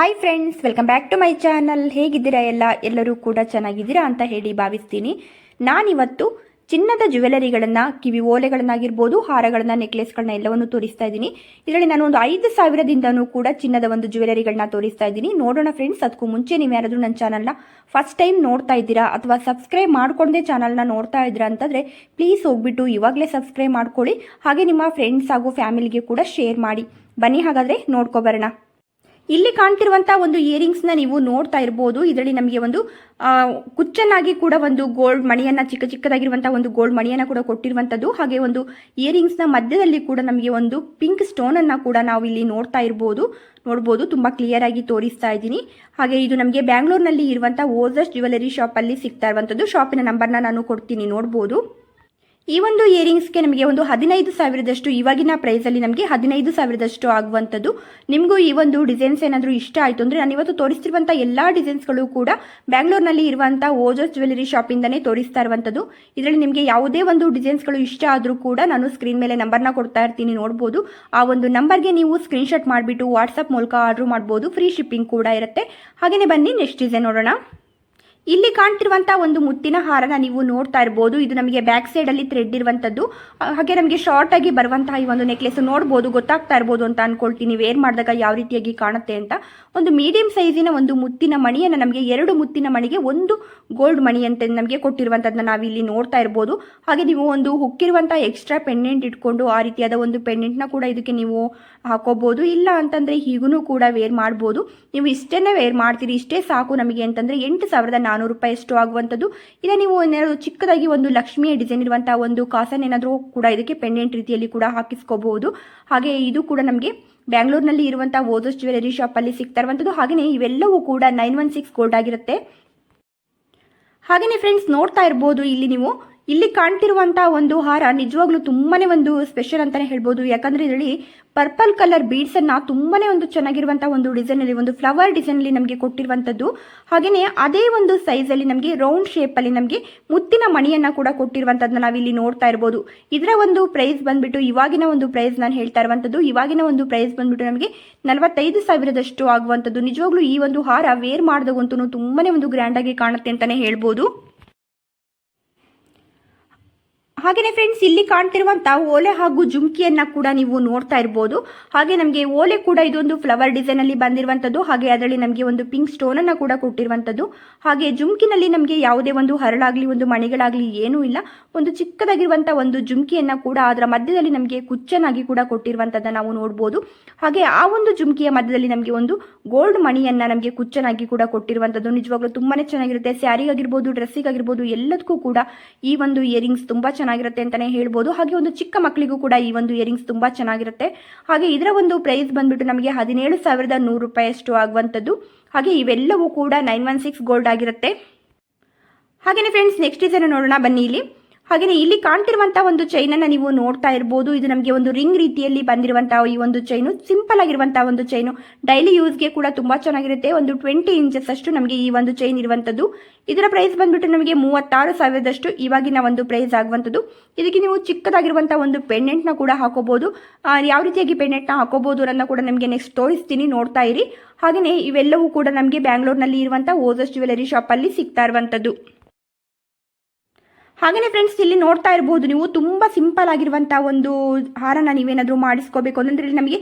Hi friends welcome back to my channel ಹೇಗಿದ್ದೀರಾ ಎಲ್ಲ? ಎಲ್ಲರೂ ಕೂಡ ಚೆನ್ನಾಗಿದ್ದೀರಾ ಅಂತ ಹೇಳಿ ಭಾವಿಸ್ತೀನಿ. ನಾನಿವತ್ತು ಚಿನ್ನದ ಜ್ಯುವೆಲರಿಗಳನ್ನು ಕಿವಿ ಓಲೆಗಳನ್ನಾಗಿರ್ಬೋದು, ಹಾರಗಳನ್ನ ನೆಕ್ಲೆಸ್ಗಳನ್ನ ಎಲ್ಲವನ್ನು ತೋರಿಸ್ತಾ ಇದ್ದೀನಿ. ಇದರಲ್ಲಿ ನಾನು ಒಂದು ಐದು ಸಾವಿರದಿಂದನೂ ಕೂಡ ಚಿನ್ನದ ಒಂದು ಜ್ಯುವೆಲರಿಗಳನ್ನ ತೋರಿಸ್ತಾ ಇದ್ದೀನಿ. ನೋಡೋಣ ಫ್ರೆಂಡ್ಸ್ ಅದಕ್ಕೂ ಮುಂಚೆ ನೀವು ಯಾರಾದರೂ ನನ್ನ ಚಾನಲ್ನ ಫಸ್ಟ್ ಟೈಮ್ ನೋಡ್ತಾ ಇದ್ದೀರಾ ಅಥವಾ ಸಬ್ಸ್ಕ್ರೈಬ್ ಮಾಡಿಕೊಂಡೇ ಚಾನಲ್ನ ನೋಡ್ತಾ ಇದ್ದೀರಾ ಅಂತಂದರೆ ಪ್ಲೀಸ್ ಹೋಗ್ಬಿಟ್ಟು ಇವಾಗಲೇ ಸಬ್ಸ್ಕ್ರೈಬ್ ಮಾಡ್ಕೊಳ್ಳಿ. ಹಾಗೆ ನಿಮ್ಮ ಫ್ರೆಂಡ್ಸ್ ಹಾಗೂ ಫ್ಯಾಮಿಲಿಗೆ ಕೂಡ ಶೇರ್ ಮಾಡಿ. ಬನ್ನಿ ಹಾಗಾದರೆ ನೋಡ್ಕೊಬರೋಣ ಇಲ್ಲಿ ಕಾಣ್ತಿರುವಂತಹ ಒಂದು ಇಯರಿಂಗ್ಸ್ನ ನೀವು ನೋಡ್ತಾ ಇರಬಹುದು ಇದರಲ್ಲಿ ನಮಗೆ ಒಂದು ಆ, ಕುಚ್ಚನ್ನಾಗಿ ಕೂಡ ಒಂದು ಗೋಲ್ಡ್ ಮಣಿಯನ್ನ ಚಿಕ್ಕ ಚಿಕ್ಕದಾಗಿರುವಂತಹ ಒಂದು ಗೋಲ್ಡ್ ಮಣಿಯನ್ನ ಕೂಡ ಕೊಟ್ಟಿರುವಂತದ್ದು ಹಾಗೆ ಒಂದು ಇಯರಿಂಗ್ಸ್ನ ಮಧ್ಯದಲ್ಲಿ ಕೂಡ ನಮಗೆ ಒಂದು ಪಿಂಕ್ ಸ್ಟೋನ್ ಅನ್ನ ಕೂಡ ನಾವು ಇಲ್ಲಿ ನೋಡ್ತಾ ಇರಬಹುದು ನೋಡಬಹುದು ತುಂಬಾ ಕ್ಲಿಯರ್ ಆಗಿ ತೋರಿಸ್ತಾ ಇದ್ದೀನಿ. ಹಾಗೆ ಇದು ನಮಗೆ ಬ್ಯಾಂಗ್ಳೂರ್ನಲ್ಲಿ ಇರುವಂತಹ ಓಜಸ್ ಜ್ಯುವೆಲರಿ ಶಾಪ್ ಅಲ್ಲಿ ಸಿಗ್ತಾ ಇರುವಂತದ್ದು ಶಾಪಿನ ನಂಬರ್ನ ನಾನು ಕೊಡ್ತೀನಿ ನೋಡ್ಬೋದು. ಈ ಒಂದು ಇಯರಿಂಗ್ಸ್ಗೆ ನಮಗೆ ಒಂದು ಹದಿನೈದು ಸಾವಿರದಷ್ಟು ಇವಾಗಿನ ಪ್ರೈಸಲ್ಲಿ ನಮಗೆ ಹದಿನೈದು ಸಾವಿರದಷ್ಟು ಆಗುವಂಥದ್ದು. ನಿಮಗೂ ಈ ಒಂದು ಡಿಸೈನ್ಸ್ ಏನಾದರೂ ಇಷ್ಟ ಆಯಿತು ಅಂದರೆ ನಾನು ಇವತ್ತು ತೋರಿಸ್ತಿರುವಂಥ ಎಲ್ಲ ಡಿಸೈನ್ಸ್ಗಳು ಕೂಡ ಬ್ಯಾಂಗ್ಳೂರ್ನಲ್ಲಿ ಇರುವಂಥ ಓಜಸ್ ಜ್ಯುವೆಲರಿ ಶಾಪಿಂದನೇ ತೋರಿಸ್ತಾ ಇರುವಂಥದ್ದು. ಇದರಲ್ಲಿ ನಿಮಗೆ ಯಾವುದೇ ಒಂದು ಡಿಸೈನ್ಸ್ಗಳು ಇಷ್ಟ ಆದರೂ ಕೂಡ ನಾನು ಸ್ಕ್ರೀನ್ ಮೇಲೆ ನಂಬರ್ನ ಕೊಡ್ತಾ ಇರ್ತೀನಿ, ನೋಡ್ಬೋದು. ಆ ಒಂದು ನಂಬರ್ಗೆ ನೀವು ಸ್ಕ್ರೀನ್ಶಾಟ್ ಮಾಡಿಬಿಟ್ಟು ವಾಟ್ಸಪ್ ಮೂಲಕ ಆರ್ಡ್ರ್ ಮಾಡ್ಬೋದು. ಫ್ರೀ ಶಿಪ್ಪಿಂಗ್ ಕೂಡ ಇರುತ್ತೆ. ಹಾಗೆಯೇ ಬನ್ನಿ ನೆಕ್ಸ್ಟ್ ಡಿಸೈನ್ ನೋಡೋಣ. ಇಲ್ಲಿ ಕಾಣ್ತಿರುವಂತಹ ಒಂದು ಮುತ್ತಿನ ಹಾರನ ನೀವು ನೋಡ್ತಾ ಇರ್ಬೋದು. ಇದು ನಮಗೆ ಬ್ಯಾಕ್ ಸೈಡ್ ಅಲ್ಲಿ ಥ್ರೆಡ್ ಇರುವಂತದ್ದು. ಹಾಗೆ ನಮಗೆ ಶಾರ್ಟ್ ಆಗಿ ಬರುವಂತಹ ಈ ಒಂದು ನೆಕ್ಲೆಸ್ ನೋಡ್ಬೋದು, ಗೊತ್ತಾಗ್ತಾ ಇರ್ಬೋದು ಅಂತ ಅನ್ಕೊಳ್ತೀನಿ. ವೇರ್ ಮಾಡಿದಾಗ ಯಾವ ರೀತಿಯಾಗಿ ಕಾಣುತ್ತೆ ಅಂತ. ಒಂದು ಮೀಡಿಯಂ ಸೈಜಿನ ಒಂದು ಮುತ್ತಿನ ಮಣಿಯನ್ನು ನಮಗೆ ಎರಡು ಮುತ್ತಿನ ಮಣಿಗೆ ಒಂದು ಗೋಲ್ಡ್ ಮಣಿ ಅಂತ ನಮಗೆ ಕೊಟ್ಟಿರುವಂತದ್ದನ್ನ ನಾವು ಇಲ್ಲಿ ನೋಡ್ತಾ ಇರ್ಬೋದು. ಹಾಗೆ ನೀವು ಒಂದು ಹುಕ್ಕಿರುವಂತಹ ಎಕ್ಸ್ಟ್ರಾ ಪೆಂಡೆಂಟ್ ಇಟ್ಕೊಂಡು ಆ ರೀತಿಯಾದ ಒಂದು ಪೆಂಡೆಂಟ್ನ ಕೂಡ ಇದಕ್ಕೆ ನೀವು ಹಾಕೋಬಹುದು ಇಲ್ಲ ಅಂತಂದ್ರೆ ಹೀಗೂ ಕೂಡ ವೇರ್ ಮಾಡ್ಬೋದು. ನೀವು ಇಷ್ಟೇನೆ ವೇರ್ ಮಾಡ್ತೀರಿ, ಇಷ್ಟೇ ಸಾಕು ನಮಗೆ ಅಂತಂದ್ರೆ ಎಂಟು ನಾನೂರು ರೂಪಾಯಿ ಎಷ್ಟು ಆಗುವಂಥದ್ದು. ಇಲ್ಲ ನೀವು ಏನಾದರೂ ಚಿಕ್ಕದಾಗಿ ಒಂದು ಲಕ್ಷ್ಮಿಯ ಡಿಸೈನ್ ಇರುವಂಥ ಒಂದು ಕಾಸನ್ ಏನಾದರೂ ಕೂಡ ಇದಕ್ಕೆ ಪೆಂಡೆಂಟ್ ರೀತಿಯಲ್ಲಿ ಕೂಡ ಹಾಕಿಸ್ಕೋಬಹುದು. ಹಾಗೆ ಇದು ಕೂಡ ನಮಗೆ ಬ್ಯಾಂಗ್ಳೂರ್ನಲ್ಲಿ ಇರುವಂಥ ಓದೋಸ್ ಜ್ಯುವೆಲರಿ ಶಾಪಲ್ಲಿ ಸಿಗ್ತಾ ಇರುವಂಥದ್ದು. ಹಾಗೆಯೇ ಇವೆಲ್ಲವೂ ಕೂಡ ನೈನ್ ಒನ್ ಸಿಕ್ಸ್ ಗೋಲ್ಡ್ ಆಗಿರುತ್ತೆ. ಹಾಗೆಯೇ ಫ್ರೆಂಡ್ಸ್ ನೋಡ್ತಾ ಇರ್ಬೋದು ಇಲ್ಲಿ ನೀವು. ಇಲ್ಲಿ ಕಾಣ್ತಿರುವಂತಹ ಒಂದು ಹಾರ ನಿಜವಾಗ್ಲೂ ತುಂಬಾನೇ ಒಂದು ಸ್ಪೆಷಲ್ ಅಂತಾನೆ ಹೇಳ್ಬೋದು. ಯಾಕಂದ್ರೆ ಇದರಲ್ಲಿ ಪರ್ಪಲ್ ಕಲರ್ ಬೀಡ್ಸ್ ಅನ್ನ ತುಂಬಾನೇ ಒಂದು ಚೆನ್ನಾಗಿರುವಂತಹ ಒಂದು ಡಿಸೈನ್ ಅಲ್ಲಿ, ಒಂದು ಫ್ಲವರ್ ಡಿಸೈನ್ ಅಲ್ಲಿ ನಮಗೆ ಕೊಟ್ಟಿರುವಂತದ್ದು ಹಾಗೇನೆ ಅದೇ ಒಂದು ಸೈಜ್ ಅಲ್ಲಿ ನಮಗೆ ರೌಂಡ್ ಶೇಪ್ ಅಲ್ಲಿ ನಮಗೆ ಮುತ್ತಿನ ಮಣಿಯನ್ನ ಕೂಡ ಕೊಟ್ಟಿರುವಂತದ್ದನ್ನ ನಾವು ಇಲ್ಲಿ ನೋಡ್ತಾ ಇರಬಹುದು ಇದರ ಒಂದು ಪ್ರೈಸ್ ಬಂದ್ಬಿಟ್ಟು ಇವಾಗಿನ ಒಂದು ಪ್ರೈಸ್ ನಾನು ಹೇಳ್ತಾ ಇರುವಂತದ್ದು ಇವಾಗಿನ ಒಂದು ಪ್ರೈಸ್ ಬಂದ್ಬಿಟ್ಟು ನಮಗೆ ನಲವತ್ತೈದು ಸಾವಿರದಷ್ಟು ಆಗುವಂತದ್ದು ನಿಜವಾಗ್ಲೂ ಈ ಒಂದು ಹಾರ ವೇರ್ ಮಾಡಿದಾಗಂತೂ ತುಂಬಾನೇ ಒಂದು ಗ್ರ್ಯಾಂಡ್ ಆಗಿ ಕಾಣುತ್ತೆ ಅಂತಾನೆ ಹೇಳ್ಬೋದು. ಹಾಗೆಯೇ ಫ್ರೆಂಡ್ಸ್ ಇಲ್ಲಿ ಕಾಣ್ತಿರುವಂತ ಓಲೆ ಹಾಗೂ ಜುಮ್ಕಿಯನ್ನ ಕೂಡ ನೀವು ನೋಡ್ತಾ ಇರ್ಬೋದು. ಹಾಗೆ ನಮಗೆ ಓಲೆ ಕೂಡ ಇದೊಂದು ಫ್ಲವರ್ ಡಿಸೈನ್ ಅಲ್ಲಿ ಬಂದಿರುವಂತದ್ದು. ಹಾಗೆ ಅದರಲ್ಲಿ ನಮಗೆ ಒಂದು ಪಿಂಕ್ ಸ್ಟೋನ್ ಅನ್ನ ಕೂಡ ಕೊಟ್ಟಿರುವಂತದ್ದು. ಹಾಗೆ ಜುಮ್ಕಿನಲ್ಲಿ ನಮಗೆ ಯಾವುದೇ ಒಂದು ಹರಳಾಗ್ಲಿ, ಒಂದು ಮಣಿಗಳಾಗ್ಲಿ ಏನೂ ಇಲ್ಲ. ಒಂದು ಚಿಕ್ಕದಾಗಿರುವಂತ ಒಂದು ಜುಮ್ಕಿಯನ್ನ ಕೂಡ ಅದರ ಮಧ್ಯದಲ್ಲಿ ನಮಗೆ ಕುಚ್ಚನಾಗಿ ಕೂಡ ಕೊಟ್ಟಿರುವಂತದ್ದ ನಾವು ನೋಡ್ಬೋದು. ಹಾಗೆ ಆ ಒಂದು ಜುಮ್ಕಿಯ ಮಧ್ಯದಲ್ಲಿ ನಮಗೆ ಒಂದು ಗೋಲ್ಡ್ ಮಣಿಯನ್ನ ನಮಗೆ ಕುಚ್ಚನಾಗಿ ಕೂಡ ಕೊಟ್ಟಿರುವಂತದ್ದು. ನಿಜವಾಗ್ಲೂ ತುಂಬಾನೇ ಚೆನ್ನಾಗಿರುತ್ತೆ. ಸ್ಯಾರಿಗಾಗಿರ್ಬೋದು ಡ್ರೆಸ್ಸಿಗಾಗಿರ್ಬೋದು ಎಲ್ಲದಕ್ಕೂ ಕೂಡ ಈ ಒಂದು ಇಯರಿಂಗ್ಸ್ ತುಂಬಾ ಚೆನ್ನಾಗಿರುತ್ತೆ ಅಂತಾನೆ ಹೇಳ್ಬೋದು. ಹಾಗೆ ಒಂದು ಚಿಕ್ಕ ಮಕ್ಕಳಿಗೂ ಕೂಡ ಈ ಒಂದು ಇಯರಿಂಗ್ಸ್ ತುಂಬಾ ಚೆನ್ನಾಗಿರುತ್ತೆ. ಹಾಗೆ ಇದರ ಒಂದು ಪ್ರೈಸ್ ಬಂದ್ಬಿಟ್ಟು ನಮಗೆ ಹದಿನೇಳು ಸಾವಿರದ ನೂರು ರೂಪಾಯಿಯಷ್ಟು ಆಗುವಂಥದ್ದು. ಹಾಗೆ ಇವೆಲ್ಲವೂ ಕೂಡ ನೈನ್ ಒನ್ ಸಿಕ್ಸ್ ಗೋಲ್ಡ್ ಆಗಿರುತ್ತೆ. ಹಾಗೆಯೇ ಫ್ರೆಂಡ್ಸ್ ನೆಕ್ಸ್ಟ್ ಡಿಸೈನ್ ನೋಡೋಣ. ಬನ್ನಿ ಇಲ್ಲಿ. ಹಾಗೆಯೇ ಇಲ್ಲಿ ಕಾಣ್ತಿರುವಂತಹ ಒಂದು ಚೈನ್ ಅನ್ನ ನೀವು ನೋಡ್ತಾ ಇರಬಹುದು ಇದು ನಮಗೆ ಒಂದು ರಿಂಗ್ ರೀತಿಯಲ್ಲಿ ಬಂದಿರುವಂತಹ ಈ ಒಂದು ಚೈನು ಸಿಂಪಲ್ ಆಗಿರುವಂತಹ ಒಂದು ಚೈನು ಡೈಲಿ ಯೂಸ್ಗೆ ಕೂಡ ತುಂಬಾ ಚೆನ್ನಾಗಿರುತ್ತೆ. ಒಂದು ಟ್ವೆಂಟಿ ಇಂಚಸ್ ಅಷ್ಟು ನಮಗೆ ಈ ಒಂದು ಚೈನ್ ಇರುವಂತದ್ದು. ಇದರ ಪ್ರೈಸ್ ಬಂದ್ಬಿಟ್ಟು ನಮಗೆ ಮೂವತ್ತಾರು ಸಾವಿರದಷ್ಟು ಇವಾಗಿನ ಒಂದು ಪ್ರೈಸ್ ಆಗುವಂಥದ್ದು ಇದಕ್ಕೆ ನೀವು ಚಿಕ್ಕದಾಗಿರುವಂತಹ ಒಂದು ಪೆಂಡೆಂಟ್ನ ಕೂಡ ಹಾಕೋಬಹುದು ಯಾವ ರೀತಿಯಾಗಿ ಪೆಂಡೆಂಟ್ನ ಹಾಕೋಬಹುದು ಅನ್ನೋ ಕೂಡ ನಮಗೆ ನೆಕ್ಸ್ಟ್ ತೋರಿಸ್ತೀನಿ. ನೋಡ್ತಾ ಇರಿ. ಹಾಗೆಯೇ ಇವೆಲ್ಲವೂ ಕೂಡ ನಮಗೆ ಬ್ಯಾಂಗ್ಳೂರ್ನಲ್ಲಿ ಇರುವಂತಹ ಓಜಸ್ ಜ್ಯುವೆಲರಿ ಅಲ್ಲಿ ಸಿಗ್ತಾ ಇರುವಂಥದ್ದು ಹಾಗೆಯೇ ಫ್ರೆಂಡ್ಸ್ ಇಲ್ಲಿ ನೋಡ್ತಾ ಇರ್ಬೋದು, ನೀವು ತುಂಬ ಸಿಂಪಲ್ ಆಗಿರುವಂತಹ ಒಂದು ಹಾರನ ನೀವೇನಾದರೂ ಮಾಡಿಸ್ಕೋಬೇಕು ಅಂದ್ರೆ ಇಲ್ಲಿ ನಮಗೆ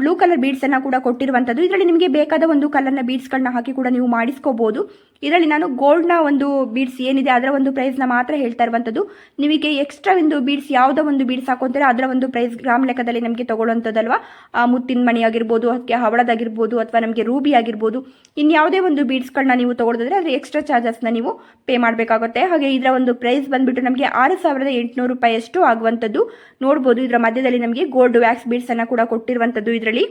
ಬ್ಲೂ ಕಲರ್ ಬೀಡ್ಸ್ ಅನ್ನ ಕೂಡ ಕೊಟ್ಟಿರುವಂಥದ್ದು. ಇದರಲ್ಲಿ ನಿಮಗೆ ಬೇಕಾದ ಒಂದು ಕಲರ್ನ ಬೀಡ್ಸ್ಗಳನ್ನ ಹಾಕಿ ಕೂಡ ನೀವು ಮಾಡಿಸ್ಕೋಬೋದು. ಇದರಲ್ಲಿ ನಾನು ಗೋಲ್ಡ್ನ ಒಂದು ಬೀಡ್ಸ್ ಏನಿದೆ, ಅದರ ಒಂದು ಪ್ರೈಸ್ನ ಮಾತ್ರ ಹೇಳ್ತಾ ಇರುವಂಥದ್ದು. ನಿಮಗೆ ಎಕ್ಸ್ಟ್ರಾ ಒಂದು ಬೀಡ್ಸ್ ಯಾವುದೋ ಒಂದು ಬೀಡ್ಸ್ ಹಾಕೊಂತಾರೆ ಅದರ ಒಂದು ಪ್ರೈಸ್ ಗ್ರಾಮ್ ಲೆಕ್ಕದಲ್ಲಿ ನಮಗೆ ತಗೊಳ್ಳುವಂಥದ್ದಲ್ವಾ? ಮುತ್ತಿನ ಮಣಿ ಆಗಿರ್ಬೋದು, ಅದಕ್ಕೆ ಹವಳದಾಗಿರ್ಬೋದು, ಅಥವಾ ನಮಗೆ ರೂಬಿ ಆಗಿರ್ಬೋದು, ಇನ್ಯಾವುದೇ ಒಂದು ಬೀಡ್ಸ್ಗಳನ್ನ ನೀವು ತಗೊಳ್ಳೋದಾದ್ರೆ ಅದರ ಎಕ್ಸ್ಟ್ರಾ ಚಾರ್ಜಸ್ನ ನೀವು ಪೇ ಮಾಡಬೇಕಾಗುತ್ತೆ. ಹಾಗೆ ಇದರ ಒಂದು ಪ್ರೈಸ್ ಬಂದ್ಬಿಟ್ಟು ನಮಗೆ ಆರು ಸಾವಿರದ ಎಂಟುನೂರು ರೂಪಾಯಿಯಷ್ಟು ಆಗುವಂಥದ್ದು ನೋಡ್ಬೋದು. ಇದರ ಮಧ್ಯದಲ್ಲಿ ನಮಗೆ ಗೋಲ್ಡ್ ವ್ಯಾಕ್ಸ್ ಬೀಡ್ಸನ್ನು ಕೂಡ ಕೊಟ್ಟಿರುವಂಥದ್ದು ಇದರಲ್ಲಿ.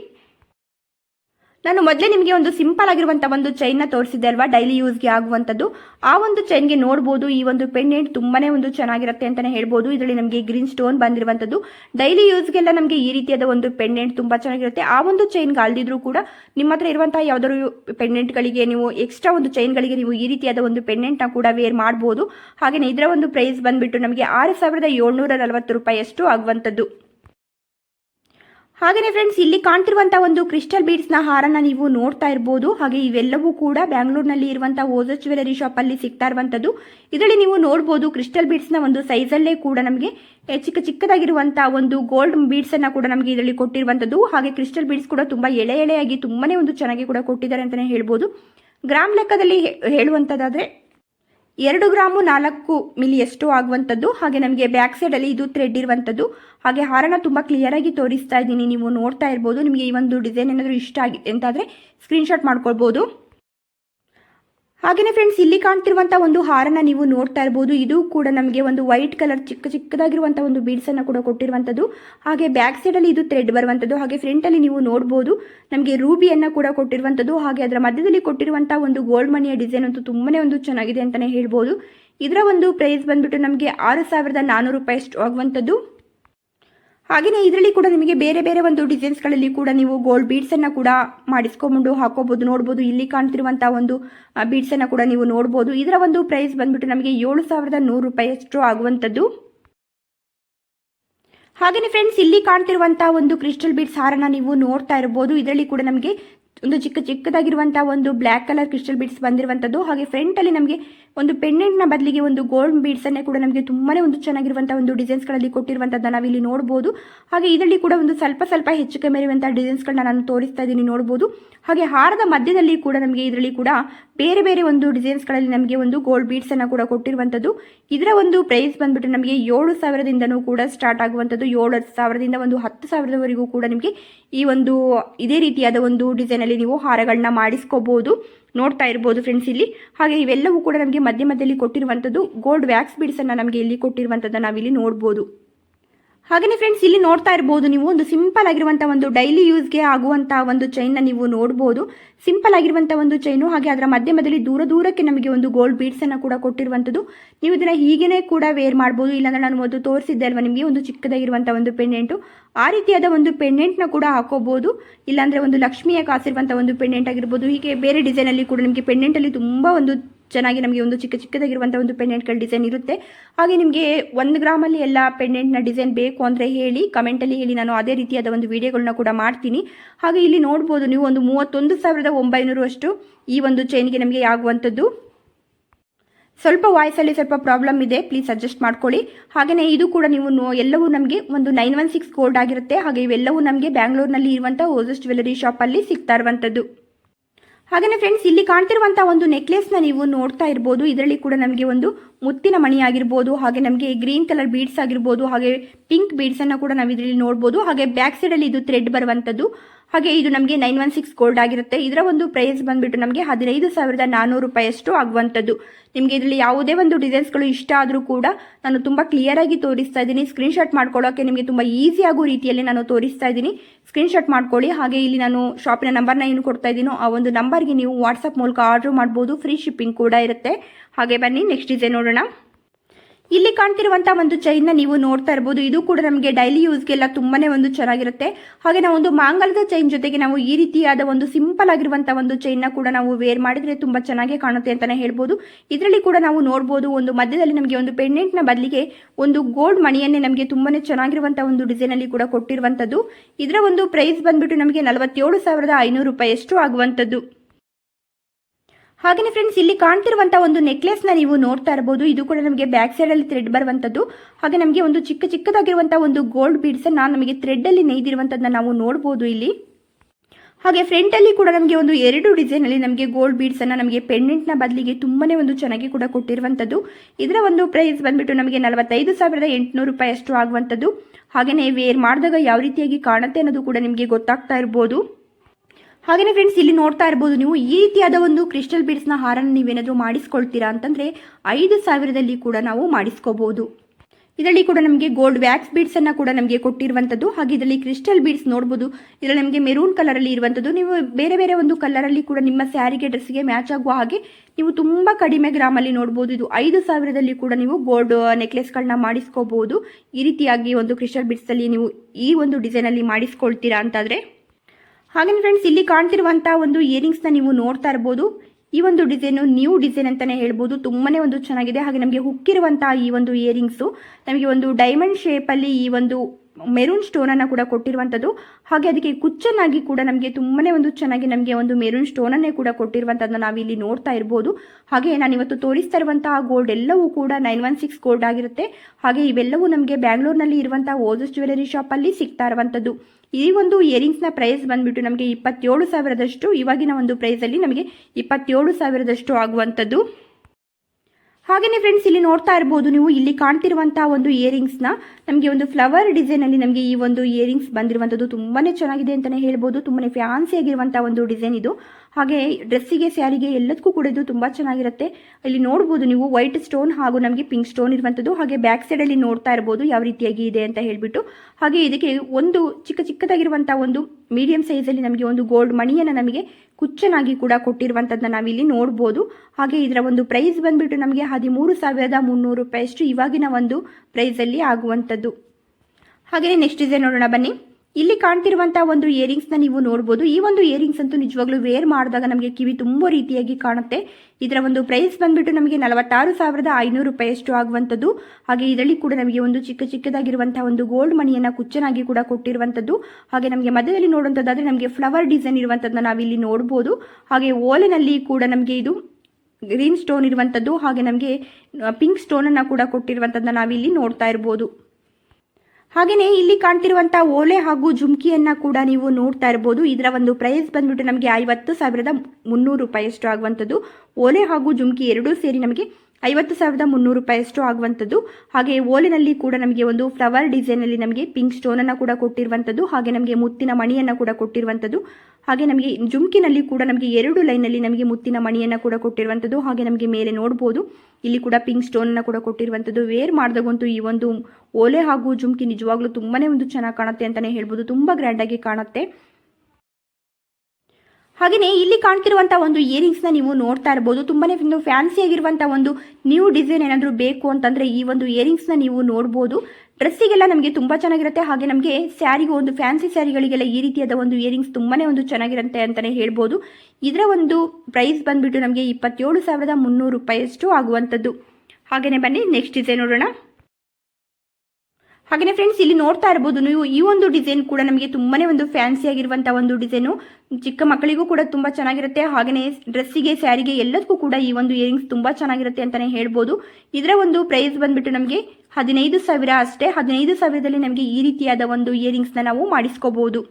ನಾನು ಮೊದಲೇ ನಿಮಗೆ ಒಂದು ಸಿಂಪಲ್ ಆಗಿರುವಂಥ ಒಂದು ಚೈನ್ನ ತೋರಿಸಿದೆ ಅಲ್ವಾ? ಡೈಲಿ ಯೂಸ್ಗೆ ಆಗುವಂಥದ್ದು ಆ ಒಂದು ಚೈನ್ಗೆ ನೋಡ್ಬೋದು, ಈ ಒಂದು ಪೆಂಡೆಂಟ್ ತುಂಬಾನೇ ಒಂದು ಚೆನ್ನಾಗಿರುತ್ತೆ ಅಂತಲೇ ಹೇಳ್ಬೋದು. ಇದರಲ್ಲಿ ನಮಗೆ ಗ್ರೀನ್ ಸ್ಟೋನ್ ಬಂದಿರುವಂಥದ್ದು ಡೈಲಿ ಯೂಸ್ಗೆಲ್ಲ ನಮಗೆ ಈ ರೀತಿಯಾದ ಒಂದು ಪೆಂಡೆಂಟ್ ತುಂಬ ಚೆನ್ನಾಗಿರುತ್ತೆ. ಆ ಒಂದು ಚೈನ್ಗೆ ಅಲ್ದಿದ್ರು ಕೂಡ ನಿಮ್ಮ ಹತ್ರ ಇರುವಂತಹ ಯಾವ್ದಾದ್ರು ಪೆಂಡೆಂಟ್ಗಳಿಗೆ ನೀವು ಎಕ್ಸ್ಟ್ರಾ ಒಂದು ಚೈನ್ಗಳಿಗೆ ನೀವು ಈ ರೀತಿಯಾದ ಒಂದು ಪೆಂಡೆಂಟ್ನ ಕೂಡ ವೇರ್ ಮಾಡ್ಬೋದು. ಹಾಗೆಯೇ ಇದರ ಒಂದು ಪ್ರೈಸ್ ಬಂದ್ಬಿಟ್ಟು ನಮಗೆ ಆರು ಸಾವಿರದ ಏಳ್ನೂರ ನಲವತ್ತು ರೂಪಾಯಿಯಷ್ಟು ಆಗುವಂಥದ್ದು ಹಾಗೆಯೇ ಫ್ರೆಂಡ್ಸ್ ಇಲ್ಲಿ ಕಾಣ್ತಿರುವಂಥ ಒಂದು ಕ್ರಿಸ್ಟಲ್ ಬೀಡ್ಸ್ನ ಹಾರನ ನೀವು ನೋಡ್ತಾ ಇರ್ಬೋದು. ಹಾಗೆ ಇವೆಲ್ಲವೂ ಕೂಡ ಬ್ಯಾಂಗ್ಳೂರ್ನಲ್ಲಿ ಇರುವಂಥ ಓಜ ಜ್ಯುವೆಲರಿ ಶಾಪಲ್ಲಿ ಸಿಗ್ತಾ ಇರುವಂಥದ್ದು ಇದರಲ್ಲಿ ನೀವು ನೋಡ್ಬೋದು ಕ್ರಿಸ್ಟಲ್ ಬೀಡ್ಸ್ನ ಒಂದು ಸೈಜಲ್ಲೇ ಕೂಡ ನಮಗೆ ಚಿಕ್ಕ ಚಿಕ್ಕದಾಗಿರುವಂಥ ಒಂದು ಗೋಲ್ಡ್ ಬೀಡ್ಸನ್ನು ಕೂಡ ನಮಗೆ ಇದರಲ್ಲಿ ಕೊಟ್ಟಿರುವಂಥದ್ದು ಹಾಗೆ ಕ್ರಿಸ್ಟಲ್ ಬೀಡ್ಸ್ ಕೂಡ ತುಂಬ ಎಳೆ ಎಳೆಯಾಗಿ ತುಂಬಾನೇ ಒಂದು ಚೆನ್ನಾಗಿ ಕೂಡ ಕೊಟ್ಟಿದ್ದಾರೆ ಅಂತಲೇ ಹೇಳ್ಬೋದು. ಗ್ರಾಮ್ ಲೆಕ್ಕದಲ್ಲಿ ಹೇಳುವಂಥದ್ದಾದರೆ ಎರಡು ಗ್ರಾಮು ನಾಲ್ಕು ಮಿಲಿಯಷ್ಟು ಆಗುವಂಥದ್ದು. ಹಾಗೆ ನಮಗೆ ಬ್ಯಾಕ್ ಸೈಡಲ್ಲಿ ಇದು ಥ್ರೆಡ್ ಇರುವಂಥದ್ದು. ಹಾಗೆ ಹಾರನ ತುಂಬ ಕ್ಲಿಯರಾಗಿ ತೋರಿಸ್ತಾ ಇದ್ದೀನಿ. ನೀವು ನೋಡ್ತಾ ಇರ್ಬೋದು. ನಿಮಗೆ ಈ ಒಂದು ಡಿಸೈನ್ ಏನಾದರೂ ಇಷ್ಟ ಆಗಿದೆ ಅಂತಾದರೆ ಸ್ಕ್ರೀನ್ಶಾಟ್ ಮಾಡ್ಕೊಳ್ಬೋದು. ಹಾಗೆಯೇ ಫ್ರೆಂಡ್ಸ್ ಇಲ್ಲಿ ಕಾಣ್ತಿರುವಂಥ ಒಂದು ಹಾರನ್ನ ನೀವು ನೋಡ್ತಾ ಇರ್ಬೋದು. ಇದು ಕೂಡ ನಮಗೆ ಒಂದು ವೈಟ್ ಕಲರ್ ಚಿಕ್ಕ ಚಿಕ್ಕದಾಗಿರುವಂಥ ಒಂದು ಬೀಡ್ಸನ್ನು ಕೂಡ ಕೊಟ್ಟಿರುವಂಥದ್ದು ಹಾಗೆ ಬ್ಯಾಕ್ ಸೈಡಲ್ಲಿ ಇದು ಥ್ರೆಡ್ ಬರುವಂಥದ್ದು ಹಾಗೆ ಫ್ರಂಟಲ್ಲಿ ನೀವು ನೋಡ್ಬೋದು, ನಮಗೆ ರೂಬಿಯನ್ನು ಕೂಡ ಕೊಟ್ಟಿರುವಂಥದ್ದು ಹಾಗೆ ಅದರ ಮಧ್ಯದಲ್ಲಿ ಕೊಟ್ಟಿರುವಂಥ ಒಂದು ಗೋಲ್ಡ್ ಮಣಿಯ ಡಿಸೈನ್ ಅಂತೂ ತುಂಬಾನೇ ಒಂದು ಚೆನ್ನಾಗಿದೆ ಅಂತಲೇ ಹೇಳ್ಬೋದು. ಇದರ ಒಂದು ಪ್ರೈಸ್ ಬಂದ್ಬಿಟ್ಟು ನಮಗೆ ಆರು ಸಾವಿರದ ನಾನ್ನೂರು ರೂಪಾಯಿ ಅಷ್ಟು ಆಗುವಂಥದ್ದು ಹಾಗೆಯೇ ಇದರಲ್ಲಿ ಕೂಡ ನಿಮಗೆ ಬೇರೆ ಬೇರೆ ಒಂದು ಡಿಸೈನ್ಸ್ಗಳಲ್ಲಿ ಕೂಡ ನೀವು ಗೋಲ್ಡ್ ಬೀಡ್ಸನ್ನು ಕೂಡ ಮಾಡಿಸ್ಕೊಂಡು ಹಾಕೋಬಹುದು ನೋಡ್ಬೋದು. ಇಲ್ಲಿ ಕಾಣ್ತಿರುವಂಥ ಒಂದು ಬೀಡ್ಸನ್ನು ಕೂಡ ನೀವು ನೋಡ್ಬೋದು. ಇದರ ಒಂದು ಪ್ರೈಸ್ ಬಂದ್ಬಿಟ್ಟು ನಮಗೆ ಏಳು ಸಾವಿರದ ನೂರು ರೂಪಾಯಿಯಷ್ಟು ಆಗುವಂಥದ್ದು. ಹಾಗೆಯೇ ಫ್ರೆಂಡ್ಸ್ ಇಲ್ಲಿ ಕಾಣ್ತಿರುವಂಥ ಒಂದು ಕ್ರಿಸ್ಟಲ್ ಬೀಡ್ಸ್ ಹಾರನ ನೀವು ನೋಡ್ತಾ ಇರ್ಬೋದು. ಇದರಲ್ಲಿ ಕೂಡ ನಮಗೆ ಒಂದು ಚಿಕ್ಕ ಚಿಕ್ಕದಾಗಿರುವಂಥ ಒಂದು ಬ್ಲ್ಯಾಕ್ ಕಲರ್ ಕ್ರಿಸ್ಟಲ್ ಬೀಡ್ಸ್ ಬಂದಿರುವಂಥದ್ದು ಹಾಗೆ ಫ್ರಂಟಲ್ಲಿ ನಮಗೆ ಒಂದು ಪೆಂಡೆಂಟ್ನ ಬದಲಿಗೆ ಒಂದು ಗೋಲ್ಡ್ ಬೀಡ್ಸನ್ನೇ ಕೂಡ ನಮಗೆ ತುಂಬಾ ಒಂದು ಚೆನ್ನಾಗಿರುವಂಥ ಒಂದು ಡಿಸೈನ್ಸ್ಗಳಲ್ಲಿ ನಾವು ನಾವಿಲ್ಲಿ ನೋಡ್ಬೋದು. ಹಾಗೆ ಇದರಲ್ಲಿ ಕೂಡ ಒಂದು ಸ್ವಲ್ಪ ಸ್ವಲ್ಪ ಹೆಚ್ಚು ಕಮ್ಮಿ ಇರುವಂಥ ಡಿಸೈನ್ಸ್ಗಳನ್ನ ನಾನು ತೋರಿಸ್ತಾ ಇದ್ದೀನಿ ನೋಡ್ಬೋದು. ಹಾಗೆ ಹಾರದ ಮಧ್ಯದಲ್ಲಿ ಕೂಡ ನಮಗೆ ಇದರಲ್ಲಿ ಕೂಡ ಬೇರೆ ಬೇರೆ ಒಂದು ಡಿಸೈನ್ಸ್ಗಳಲ್ಲಿ ನಮಗೆ ಒಂದು ಗೋಲ್ಡ್ ಬೀಡ್ಸನ್ನು ಕೂಡ ಕೊಟ್ಟಿರುವಂಥದ್ದು ಇದರ ಒಂದು ಪ್ರೈಸ್ ಬಂದ್ಬಿಟ್ಟು ನಮಗೆ ಏಳು ಸಾವಿರದಿಂದನೂ ಕೂಡ ಸ್ಟಾರ್ಟ್ ಆಗುವಂಥದ್ದು ಏಳು ಸಾವಿರದಿಂದ ಒಂದು ಹತ್ತು ಸಾವಿರದವರೆಗೂ ಕೂಡ ನಿಮಗೆ ಈ ಒಂದು ಇದೇ ರೀತಿಯಾದ ಒಂದು ಡಿಸೈನಲ್ಲಿ ನೀವು ಹಾರಗಳನ್ನ ಮಾಡಿಸ್ಕೋಬಹುದು ನೋಡ್ತಾ ಇರ್ಬೋದು ಫ್ರೆಂಡ್ಸ್ ಇಲ್ಲಿ. ಹಾಗೆ ಇವೆಲ್ಲವೂ ಕೂಡ ನಮಗೆ ಮಧ್ಯ ಮಧ್ಯದಲ್ಲಿ ಕೊಟ್ಟಿರುವಂಥದ್ದು ಗೋಲ್ಡ್ ವ್ಯಾಕ್ಸ್ ಬಿಡ್ಸನ್ನು ನಮಗೆ ಇಲ್ಲಿ ಕೊಟ್ಟಿರುವಂಥದ್ದನ್ನು ನಾವಿಲ್ಲಿ ನೋಡ್ಬೋದು. ಹಾಗೆಯೇ ಫ್ರೆಂಡ್ಸ್ ಇಲ್ಲಿ ನೋಡ್ತಾ ಇರ್ಬೋದು ನೀವು, ಒಂದು ಸಿಂಪಲ್ ಆಗಿರುವಂಥ ಒಂದು ಡೈಲಿ ಯೂಸ್ಗೆ ಆಗುವಂಥ ಒಂದು ಚೈನ್ನ ನೀವು ನೋಡ್ಬೋದು. ಸಿಂಪಲ್ ಆಗಿರುವಂಥ ಒಂದು ಚೈನು ಹಾಗೆ ಅದರ ಮಧ್ಯ ಮಧ್ಯದಲ್ಲಿ ದೂರ ದೂರಕ್ಕೆ ನಮಗೆ ಒಂದು ಗೋಲ್ಡ್ ಬೀಡ್ಸನ್ನು ಕೂಡ ಕೊಟ್ಟಿರುವಂಥದ್ದು ನೀವು ಇದನ್ನು ಹೀಗೇ ಕೂಡ ವೇರ್ ಮಾಡ್ಬೋದು. ಇಲ್ಲಾಂದ್ರೆ ನಾನು ಮೊದಲು ತೋರಿಸಿದ್ದೆ ಅಲ್ವಾ ನಿಮಗೆ, ಒಂದು ಚಿಕ್ಕದಾಗಿರುವಂಥ ಒಂದು ಪೆಂಡೆಂಟು ಆ ರೀತಿಯಾದ ಒಂದು ಪೆಂಡೆಂಟ್ನ ಕೂಡ ಹಾಕೋಬಹುದು ಇಲ್ಲಾಂದರೆ ಒಂದು ಲಕ್ಷ್ಮಿಯ ಕಾಸಿರುವಂಥ ಒಂದು ಪೆಂಡೆಂಟ್ ಆಗಿರ್ಬೋದು. ಹೀಗೆ ಬೇರೆ ಡಿಸೈನಲ್ಲಿ ಕೂಡ ನಿಮಗೆ ಪೆಂಡೆಂಟಲ್ಲಿ ತುಂಬ ಒಂದು ಚೆನ್ನಾಗಿ ನಮಗೆ ಒಂದು ಚಿಕ್ಕ ಚಿಕ್ಕದಾಗಿರುವಂಥ ಒಂದು ಪೆಂಡೆಂಟ್ಗಳ ಡಿಸೈನ್ ಇರುತ್ತೆ. ಹಾಗೆ ನಿಮಗೆ ಒಂದು ಗ್ರಾಮಲ್ಲಿ ಎಲ್ಲ ಪೆಂಡೆಂಟ್ನ ಡಿಸೈನ್ ಬೇಕು ಅಂದರೆ ಹೇಳಿ ಕಮೆಂಟಲ್ಲಿ ಹೇಳಿ ನಾನು ಅದೇ ರೀತಿಯಾದ ಒಂದು ವಿಡಿಯೋಗಳನ್ನ ಕೂಡ ಮಾಡ್ತೀನಿ. ಹಾಗೆ ಇಲ್ಲಿ ನೋಡ್ಬೋದು ನೀವು ಒಂದು ಮೂವತ್ತೊಂದು ಸಾವಿರದ ಒಂಬೈನೂರು ಅಷ್ಟು ಈ ಒಂದು ಚೈನ್ಗೆ ನಮಗೆ ಆಗುವಂಥದ್ದು. ಸ್ವಲ್ಪ ವಾಯ್ಸಲ್ಲಿ ಸ್ವಲ್ಪ ಪ್ರಾಬ್ಲಮ್ ಇದೆ ಪ್ಲೀಸ್ ಅಡ್ಜಸ್ಟ್ ಮಾಡ್ಕೊಳ್ಳಿ. ಹಾಗೆಯೇ ಇದು ಕೂಡ ನೀವು ಎಲ್ಲವೂ ನಮಗೆ ಒಂದು ನೈನ್ ಒನ್ ಸಿಕ್ಸ್ ಗೋಲ್ಡ್ ಆಗಿರುತ್ತೆ. ಹಾಗೆ ಇವೆಲ್ಲವೂ ನಮಗೆ ಬ್ಯಾಂಗ್ಳೂರಿನಲ್ಲಿ ಇರುವಂಥ ಓಜಸ್ ಜ್ಯುವೆಲರಿ ಶಾಪಲ್ಲಿ ಸಿಗ್ತಾ ಇರುವಂಥದ್ದು. ಹಾಗೆಯೇ ಫ್ರೆಂಡ್ಸ್ ಇಲ್ಲಿ ಕಾಣ್ತಿರುವಂಥ ಒಂದು ನೆಕ್ಲೆಸ್ನ ನೀವು ನೋಡ್ತಾ ಇರ್ಬೋದು. ಇದರಲ್ಲಿ ಕೂಡ ನಮಗೆ ಒಂದು ಮುತ್ತಿನ ಮಣಿ ಆಗಿರ್ಬೋದು, ಹಾಗೆ ನಮಗೆ ಗ್ರೀನ್ ಕಲರ್ ಬೀಡ್ಸ್ ಆಗಿರ್ಬೋದು, ಹಾಗೆ ಪಿಂಕ್ ಬೀಡ್ಸನ್ನು ಕೂಡ ನಾವು ಇದರಲ್ಲಿ ನೋಡ್ಬೋದು. ಹಾಗೆ ಬ್ಯಾಕ್ ಸೈಡಲ್ಲಿ ಇದು ಥ್ರೆಡ್ ಬರುವಂಥದ್ದು ಹಾಗೆ ಇದು ನಮಗೆ ನೈನ್ ಒನ್ ಸಿಕ್ಸ್ ಗೋಲ್ಡ್ ಆಗಿರುತ್ತೆ. ಇದರ ಒಂದು ಪ್ರೈಸ್ ಬಂದುಬಿಟ್ಟು ನಮಗೆ ಹದಿನೈದು ಸಾವಿರದ ನಾನ್ನೂರು ರೂಪಾಯಿಯಷ್ಟು ಆಗುವಂಥದ್ದು. ನಿಮಗೆ ಇದರಲ್ಲಿ ಯಾವುದೇ ಒಂದು ಡಿಸೈನ್ಸ್ಗಳು ಇಷ್ಟ ಆದರೂ ಕೂಡ ನಾನು ತುಂಬ ಕ್ಲಿಯರಾಗಿ ತೋರಿಸ್ತಾ ಇದ್ದೀನಿ. ಸ್ಕ್ರೀನ್ಶಾಟ್ ಮಾಡ್ಕೊಳ್ಳೋಕೆ ನಿಮಗೆ ತುಂಬ ಈಸಿ ಆಗೋ ರೀತಿಯಲ್ಲಿ ನಾನು ತೋರಿಸ್ತಾ ಇದ್ದೀನಿ. ಸ್ಕ್ರೀನ್ಶಾಟ್ ಮಾಡ್ಕೊಳ್ಳಿ. ಹಾಗೆ ಇಲ್ಲಿ ನಾನು ಶಾಪಿನ ನಂಬರ್ನ ಏನು ಕೊಡ್ತಾ ಇದ್ದೀನೋ ಆ ಒಂದು ನಂಬರ್ಗೆ ನೀವು ವಾಟ್ಸಪ್ ಮೂಲಕ ಆರ್ಡರ್ ಮಾಡ್ಬೋದು. ಫ್ರೀ ಶಿಪ್ಪಿಂಗ್ ಕೂಡ ಇರುತ್ತೆ. ಹಾಗೆ ಬನ್ನಿ ನೆಕ್ಸ್ಟ್ ಡಿಸೈನ್ ನೋಡೋಣ. ಇಲ್ಲಿ ಕಾಣ್ತಿರುವಂಥ ಒಂದು ಚೈನ್ನ ನೀವು ನೋಡ್ತಾ ಇರ್ಬೋದು. ಇದು ಕೂಡ ನಮಗೆ ಡೈಲಿ ಯೂಸ್ಗೆಲ್ಲ ತುಂಬಾನೇ ಒಂದು ಚೆನ್ನಾಗಿರುತ್ತೆ. ಹಾಗೆ ನಾವು ಒಂದು ಮಾಂಗಲದ ಚೈನ್ ಜೊತೆಗೆ ನಾವು ಈ ರೀತಿಯಾದ ಒಂದು ಸಿಂಪಲ್ ಆಗಿರುವಂಥ ಒಂದು ಚೈನ್ನ ಕೂಡ ನಾವು ವೇರ್ ಮಾಡಿದ್ರೆ ತುಂಬಾ ಚೆನ್ನಾಗಿ ಕಾಣುತ್ತೆ ಅಂತಾನೆ ಹೇಳ್ಬೋದು. ಇದರಲ್ಲಿ ಕೂಡ ನಾವು ನೋಡಬಹುದು ಒಂದು ಮಧ್ಯದಲ್ಲಿ ನಮಗೆ ಒಂದು ಪೆಂಡೆಂಟ್ನ ಬದಲಿಗೆ ಒಂದು ಗೋಲ್ಡ್ ಮಣಿಯನ್ನೇ ನಮಗೆ ತುಂಬಾನೇ ಚೆನ್ನಾಗಿರುವಂಥ ಒಂದು ಡಿಸೈನ್ ಅಲ್ಲಿ ಕೂಡ ಕೊಟ್ಟಿರುವಂಥದ್ದು ಇದರ ಒಂದು ಪ್ರೈಸ್ ಬಂದ್ಬಿಟ್ಟು ನಮಗೆ ನಲವತ್ತೇಳು ಸಾವಿರದ ಐನೂರು ರೂಪಾಯಿ ಎಷ್ಟು ಆಗುವಂಥದ್ದು ಹಾಗೆಯೇ ಫ್ರೆಂಡ್ಸ್ ಇಲ್ಲಿ ಕಾಣ್ತಿರುವಂಥ ಒಂದು ನೆಕ್ಲೆಸ್ನ ನೀವು ನೋಡ್ತಾ ಇರಬಹುದು ಇದು ಕೂಡ ನಮಗೆ ಬ್ಯಾಕ್ ಸೈಡಲ್ಲಿ ಥ್ರೆಡ್ ಬರುವಂಥದ್ದು ಹಾಗೆ ನಮಗೆ ಒಂದು ಚಿಕ್ಕ ಚಿಕ್ಕದಾಗಿರುವಂಥ ಒಂದು ಗೋಲ್ಡ್ ಬೀಡ್ಸನ್ನು ನಮಗೆ ಥ್ರೆಡ್ಡಲ್ಲಿ ನೇಯ್ದಿರುವಂಥದ್ದನ್ನ ನಾವು ನೋಡ್ಬೋದು ಇಲ್ಲಿ. ಹಾಗೆ ಫ್ರಂಟಲ್ಲಿ ಕೂಡ ನಮಗೆ ಒಂದು ಎರಡು ಡಿಸೈನಲ್ಲಿ ನಮಗೆ ಗೋಲ್ಡ್ ಬೀಡ್ಸನ್ನು ನಮಗೆ ಪೆಂಡೆಂಟ್ನ ಬದಲಿಗೆ ತುಂಬಾನೇ ಒಂದು ಚೆನ್ನಾಗಿ ಕೂಡ ಕೊಟ್ಟಿರುವಂಥದ್ದು ಇದರ ಒಂದು ಪ್ರೈಸ್ ಬಂದ್ಬಿಟ್ಟು ನಮಗೆ ನಲವತ್ತೈದು ಸಾವಿರದ ಎಂಟುನೂರು ರೂಪಾಯಿ ಅಷ್ಟು ಆಗುವಂಥದ್ದು ಹಾಗೆಯೇ ವೇರ್ ಮಾಡಿದಾಗ ಯಾವ ರೀತಿಯಾಗಿ ಕಾಣುತ್ತೆ ಅನ್ನೋದು ಕೂಡ ನಿಮಗೆ ಗೊತ್ತಾಗ್ತಾ ಇರ್ಬೋದು. ಹಾಗೆಯೇ ಫ್ರೆಂಡ್ಸ್ ಇಲ್ಲಿ ನೋಡ್ತಾ ಇರ್ಬೋದು ನೀವು, ಈ ರೀತಿಯಾದ ಒಂದು ಕ್ರಿಸ್ಟಲ್ ಬೀಡ್ಸ್ನ ಹಾರನ್ನು ನೀವೇನಾದರೂ ಮಾಡಿಸ್ಕೊಳ್ತೀರಾ ಅಂತಂದರೆ, ಐದು ಸಾವಿರದಲ್ಲಿ ಕೂಡ ನಾವು ಮಾಡಿಸ್ಕೋಬಹುದು ಇದರಲ್ಲಿ ಕೂಡ ನಮಗೆ ಗೋಲ್ಡ್ ವ್ಯಾಕ್ಸ್ ಬೀಡ್ಸನ್ನು ಕೂಡ ನಮಗೆ ಕೊಟ್ಟಿರುವಂಥದ್ದು, ಹಾಗೆ ಇದರಲ್ಲಿ ಕ್ರಿಸ್ಟಲ್ ಬೀಡ್ಸ್ ನೋಡ್ಬೋದು. ಇದರಲ್ಲಿ ನಮಗೆ ಮೆರೂನ್ ಕಲರಲ್ಲಿ ಇರುವಂಥದ್ದು. ನೀವು ಬೇರೆ ಬೇರೆ ಒಂದು ಕಲರಲ್ಲಿ ಕೂಡ ನಿಮ್ಮ ಸ್ಯಾರಿಗೆ ಡ್ರೆಸ್ಗೆ ಮ್ಯಾಚ್ ಆಗುವ ಹಾಗೆ, ನೀವು ತುಂಬ ಕಡಿಮೆ ಗ್ರಾಮಲ್ಲಿ ನೋಡ್ಬೋದು. ಇದು ಐದು ಸಾವಿರದಲ್ಲಿ ಕೂಡ ನೀವು ಗೋಲ್ಡ್ ನೆಕ್ಲೆಸ್ಗಳನ್ನ ಮಾಡಿಸ್ಕೋಬಹುದು ಈ ರೀತಿಯಾಗಿ ಒಂದು ಕ್ರಿಸ್ಟಲ್ ಬೀಡ್ಸಲ್ಲಿ ನೀವು ಈ ಒಂದು ಡಿಸೈನಲ್ಲಿ ಮಾಡಿಸ್ಕೊಳ್ತೀರಾ ಅಂತಾದರೆ ಹಾಗೆಯೇ ಫ್ರೆಂಡ್ಸ್ ಇಲ್ಲಿ ಕಾಣ್ತಿರುವಂತಹ ಒಂದು ಇಯರಿಂಗ್ಸ್ನ ನೀವು ನೋಡ್ತಾ ಇರ್ಬೋದು. ಈ ಒಂದು ಡಿಸೈನು ನ್ಯೂ ಡಿಸೈನ್ ಅಂತಲೇ ಹೇಳ್ಬೋದು. ತುಂಬಾನೇ ಒಂದು ಚೆನ್ನಾಗಿದೆ. ಹಾಗೆ ನಮಗೆ ಹುಕ್ಕಿರುವಂತಹ ಈ ಒಂದು ಇಯರಿಂಗ್ಸು ನಮಗೆ ಒಂದು ಡೈಮಂಡ್ ಶೇಪಲ್ಲಿ ಈ ಒಂದು ಮೆರೂನ್ ಸ್ಟೋನನ್ನು ಕೂಡ ಕೊಟ್ಟಿರುವಂಥದ್ದು ಹಾಗೆ ಅದಕ್ಕೆ ಕುಚ್ಚನ್ನಾಗಿ ಕೂಡ ನಮಗೆ ತುಂಬಾನೇ ಒಂದು ಚೆನ್ನಾಗಿ ನಮಗೆ ಒಂದು ಮೆರೂನ್ ಸ್ಟೋನನ್ನೇ ಕೂಡ ಕೊಟ್ಟಿರುವಂಥದ್ದನ್ನ ನಾವಿಲ್ಲಿ ನೋಡ್ತಾ ಇರ್ಬೋದು. ಹಾಗೆ ನಾನು ಇವತ್ತು ತೋರಿಸ್ತಾ ಇರುವಂತಹ ಗೋಲ್ಡ್ ಎಲ್ಲವೂ ಕೂಡ ನೈನ್ ಒನ್ ಸಿಕ್ಸ್ ಗೋಲ್ಡ್ ಆಗಿರುತ್ತೆ. ಹಾಗೆ ಇವೆಲ್ಲವೂ ನಮಗೆ ಬ್ಯಾಂಗ್ಳೂರ್ನಲ್ಲಿ ಇರುವಂತಹ ಓಜಸ್ ಜ್ಯುವೆಲರಿ ಶಾಪಲ್ಲಿ ಸಿಗ್ತಾ ಇರುವಂಥದ್ದು ಈ ಒಂದು ಇಯರಿಂಗ್ಸ್ನ ಪ್ರೈಸ್ ಬಂದ್ಬಿಟ್ಟು ನಮಗೆ ಇಪ್ಪತ್ತೇಳು ಸಾವಿರದಷ್ಟು, ಇವಾಗಿನ ಒಂದು ಪ್ರೈಸಲ್ಲಿ ನಮಗೆ ಇಪ್ಪತ್ತೇಳು ಸಾವಿರದಷ್ಟು ಆಗುವಂಥದ್ದು. ಹಾಗೆಯೇ ಫ್ರೆಂಡ್ಸ್ ಇಲ್ಲಿ ನೋಡ್ತಾ ಇರ್ಬೋದು ನೀವು, ಇಲ್ಲಿ ಕಾಣ್ತಿರುವಂತಹ ಒಂದು ಇಯರಿಂಗ್ಸ್ನ ನಮಗೆ ಒಂದು ಫ್ಲವರ್ ಡಿಸೈನಲ್ಲಿ ನಮಗೆ ಈ ಒಂದು ಇಯರಿಂಗ್ಸ್ ಬಂದಿರುವಂಥದ್ದು ತುಂಬಾ ಚೆನ್ನಾಗಿದೆ ಅಂತಲೇ ಹೇಳ್ಬೋದು. ತುಂಬಾ ಫ್ಯಾನ್ಸಿ ಆಗಿರುವಂಥ ಒಂದು ಡಿಸೈನ್ ಇದು. ಹಾಗೆ ಡ್ರೆಸ್ಸಿಗೆ, ಸ್ಯಾರಿಗೆ ಎಲ್ಲದಕ್ಕೂ ಕೂಡ ಇದು ತುಂಬ ಚೆನ್ನಾಗಿರುತ್ತೆ. ಇಲ್ಲಿ ನೋಡ್ಬೋದು ನೀವು ವೈಟ್ ಸ್ಟೋನ್ ಹಾಗೂ ನಮಗೆ ಪಿಂಕ್ ಸ್ಟೋನ್ ಇರುವಂಥದ್ದು ಹಾಗೆ ಬ್ಯಾಕ್ ಸೈಡಲ್ಲಿ ನೋಡ್ತಾ ಇರ್ಬೋದು ಯಾವ ರೀತಿಯಾಗಿ ಇದೆ ಅಂತ ಹೇಳಿಬಿಟ್ಟು. ಹಾಗೆ ಇದಕ್ಕೆ ಒಂದು ಚಿಕ್ಕ ಚಿಕ್ಕದಾಗಿರುವಂಥ ಒಂದು ಮೀಡಿಯಂ ಸೈಜಲ್ಲಿ ನಮಗೆ ಒಂದು ಗೋಲ್ಡ್ ಮಣಿಯನ್ನು ನಮಗೆ ಕುಚ್ಚನಾಗಿ ಕೂಡ ಕೊಟ್ಟಿರುವಂಥದ್ದನ್ನ ನಾವಿಲ್ಲಿ ನೋಡ್ಬೋದು. ಹಾಗೆ ಇದರ ಒಂದು ಪ್ರೈಸ್ ಬಂದುಬಿಟ್ಟು ನಮಗೆ ಹದಿಮೂರು ಸಾವಿರದ ಮುನ್ನೂರು ರೂಪಾಯಿಯಷ್ಟು ಇವಾಗಿನ ಒಂದು ಪ್ರೈಸಲ್ಲಿ ಆಗುವಂಥದ್ದು ಹಾಗೆಯೇ ನೆಕ್ಸ್ಟ್ ಇದೆ ನೋಡೋಣ ಬನ್ನಿ. ಇಲ್ಲಿ ಕಾಣ್ತಿರುವಂತಹ ಒಂದು ಇಯರಿಂಗ್ಸ್ನ ನೀವು ನೋಡಬಹುದು ಈ ಒಂದು ಇಯರಿಂಗ್ಸ್ ಅಂತೂ ನಿಜವಾಗ್ಲೂ ವೇರ್ ಮಾಡಿದಾಗ ನಮಗೆ ಕಿವಿ ತುಂಬಾ ರೀತಿಯಾಗಿ ಕಾಣುತ್ತೆ. ಇದರ ಒಂದು ಪ್ರೈಸ್ ಬಂದ್ಬಿಟ್ಟು ನಮಗೆ ನಲವತ್ತಾರು ಸಾವಿರದ ಐನೂರು ರೂಪಾಯಿಯಷ್ಟು ಆಗುವಂಥದ್ದು. ಹಾಗೆ ಇದರಲ್ಲಿ ಕೂಡ ನಮಗೆ ಒಂದು ಚಿಕ್ಕ ಚಿಕ್ಕದಾಗಿರುವಂತಹ ಒಂದು ಗೋಲ್ಡ್ ಮಣಿಯನ್ನ ಕುಚ್ಚನಾಗಿ ಕೂಡ ಕೊಟ್ಟಿರುವಂಥದ್ದು. ಹಾಗೆ ನಮಗೆ ಮಧ್ಯದಲ್ಲಿ ನೋಡುವಂಥದ್ದಾದ್ರೆ ನಮಗೆ ಫ್ಲವರ್ ಡಿಸೈನ್ ಇರುವಂಥದ್ದನ್ನ ನಾವಿಲ್ಲಿ ನೋಡಬಹುದು ಹಾಗೆ ಓಲೆನಲ್ಲಿ ಕೂಡ ನಮಗೆ ಇದು ಗ್ರೀನ್ ಸ್ಟೋನ್ ಇರುವಂಥದ್ದು. ಹಾಗೆ ನಮಗೆ ಪಿಂಕ್ ಸ್ಟೋನ್ ಅನ್ನ ಕೂಡ ಕೊಟ್ಟಿರುವಂಥದ್ದನ್ನ ನಾವಿಲ್ಲಿ ನೋಡ್ತಾ ಇರ್ಬೋದು. ಹಾಗೆಯೇ ಇಲ್ಲಿ ಕಾಣ್ತಿರುವಂಥ ಓಲೆ ಹಾಗೂ ಜುಮ್ಕಿಯನ್ನ ಕೂಡ ನೀವು ನೋಡ್ತಾ ಇರಬಹುದು ಇದರ ಒಂದು ಪ್ರೈಸ್ ಬಂದ್ಬಿಟ್ಟು ನಮಗೆ ಐವತ್ತು ಸಾವಿರದ ಮುನ್ನೂರು ರೂಪಾಯಿಯಷ್ಟು ಆಗುವಂಥದ್ದು. ಓಲೆ ಹಾಗೂ ಜುಮ್ಕಿ ಎರಡೂ ಸೇರಿ ನಮಗೆ ಐವತ್ತು ಸಾವಿರದ ಮುನ್ನೂರು ರೂಪಾಯಿಯಷ್ಟು ಆಗುವಂಥದ್ದು. ಹಾಗೆ ಓಲೆನಲ್ಲಿ ಕೂಡ ನಮಗೆ ಒಂದು ಫ್ಲವರ್ ಡಿಸೈನಲ್ಲಿ ನಮಗೆ ಪಿಂಕ್ ಸ್ಟೋನನ್ನು ಕೂಡ ಕೊಟ್ಟಿರುವಂಥದ್ದು. ಹಾಗೆ ನಮಗೆ ಮುತ್ತಿನ ಮಣಿಯನ್ನು ಕೂಡ ಕೊಟ್ಟಿರುವಂಥದ್ದು. ಹಾಗೆ ನಮಗೆ ಜುಮ್ಕಿನಲ್ಲಿ ಕೂಡ ನಮಗೆ ಎರಡು ಲೈನಲ್ಲಿ ನಮಗೆ ಮುತ್ತಿನ ಮಣಿಯನ್ನು ಕೂಡ ಕೊಟ್ಟಿರುವಂಥದ್ದು, ಹಾಗೆ ನಮಗೆ ಮೇಲೆ ನೋಡ್ಬೋದು. ಇಲ್ಲಿ ಕೂಡ ಪಿಂಕ್ ಸ್ಟೋನನ್ನು ಕೂಡ ಕೊಟ್ಟಿರುವಂಥದ್ದು. ವೇರ್ ಮಾಡಿದಾಗಂತೂ ಈ ಒಂದು ಓಲೆ ಹಾಗೂ ಜುಮ್ಕಿ ನಿಜವಾಗ್ಲೂ ತುಂಬಾ ಒಂದು ಚೆನ್ನಾಗಿ ಕಾಣುತ್ತೆ ಅಂತಲೇ ಹೇಳ್ಬೋದು. ತುಂಬ ಗ್ರ್ಯಾಂಡಾಗಿ ಕಾಣುತ್ತೆ. ಹಾಗೆಯೇ ಇಲ್ಲಿ ಕಾಣ್ತಿರುವಂಥ ಒಂದು ಇಯರಿಂಗ್ಸ್ನ ನೀವು ನೋಡ್ತಾ ಇರ್ಬೋದು. ತುಂಬಾ ಒಂದು ಫ್ಯಾನ್ಸಿ ಆಗಿರುವಂಥ ಒಂದು ನ್ಯೂ ಡಿಸೈನ್ ಏನಾದರೂ ಬೇಕು ಅಂತಂದರೆ ಈ ಒಂದು ಇಯರಿಂಗ್ಸ್ನ ನೀವು ನೋಡ್ಬೋದು. ಡ್ರೆಸ್ಸಿಗೆಲ್ಲ ನಮಗೆ ತುಂಬ ಚೆನ್ನಾಗಿರುತ್ತೆ. ಹಾಗೆ ನಮಗೆ ಸ್ಯಾರಿಗೂ ಒಂದು ಫ್ಯಾನ್ಸಿ ಸ್ಯಾರಿಗಳಿಗೆಲ್ಲ ಈ ರೀತಿಯಾದ ಒಂದು ಇಯರಿಂಗ್ಸ್ ತುಂಬಾ ಒಂದು ಚೆನ್ನಾಗಿರುತ್ತೆ ಅಂತಲೇ ಹೇಳ್ಬೋದು. ಇದರ ಒಂದು ಪ್ರೈಸ್ ಬಂದುಬಿಟ್ಟು ನಮಗೆ ಇಪ್ಪತ್ತೇಳು ಸಾವಿರದ ಮುನ್ನೂರು ರೂಪಾಯಿಯಷ್ಟು ಆಗುವಂಥದ್ದು. ಹಾಗೆಯೇ ಬನ್ನಿ ನೆಕ್ಸ್ಟ್ ಡಿಸೈನ್ ನೋಡೋಣ. ಹಾಗೆಯೇ ಫ್ರೆಂಡ್ಸ್ ಇಲ್ಲಿ ನೋಡ್ತಾ ಇರ್ಬೋದು, ನೀವು ಈ ಒಂದು ಡಿಸೈನ್ ಕೂಡ ನಮಗೆ ತುಂಬಾನೇ ಒಂದು ಫ್ಯಾನ್ಸಿ ಆಗಿರುವಂಥ ಒಂದು ಡಿಸೈನು ಚಿಕ್ಕ ಮಕ್ಕಳಿಗೂ ಕೂಡ ತುಂಬಾ ಚೆನ್ನಾಗಿರುತ್ತೆ. ಹಾಗೆಯೇ ಡ್ರೆಸ್ಸಿಗೆ ಸ್ಯಾರಿಗೆ ಎಲ್ಲದಕ್ಕೂ ಕೂಡ ಈ ಒಂದು ಇಯರಿಂಗ್ಸ್ ತುಂಬಾ ಚೆನ್ನಾಗಿರುತ್ತೆ ಅಂತಾನೆ ಹೇಳ್ಬೋದು. ಇದರ ಒಂದು ಪ್ರೈಸ್ ಬಂದ್ಬಿಟ್ಟು ನಮಗೆ ಹದಿನೈದು ಸಾವಿರ ಅಷ್ಟೇ. ಹದಿನೈದು ಸಾವಿರದಲ್ಲಿ ನಮಗೆ ಈ ರೀತಿಯಾದ ಒಂದು ಇಯರಿಂಗ್ಸ್ನ ನಾವು ಮಾಡಿಸ್ಕೋಬಹುದು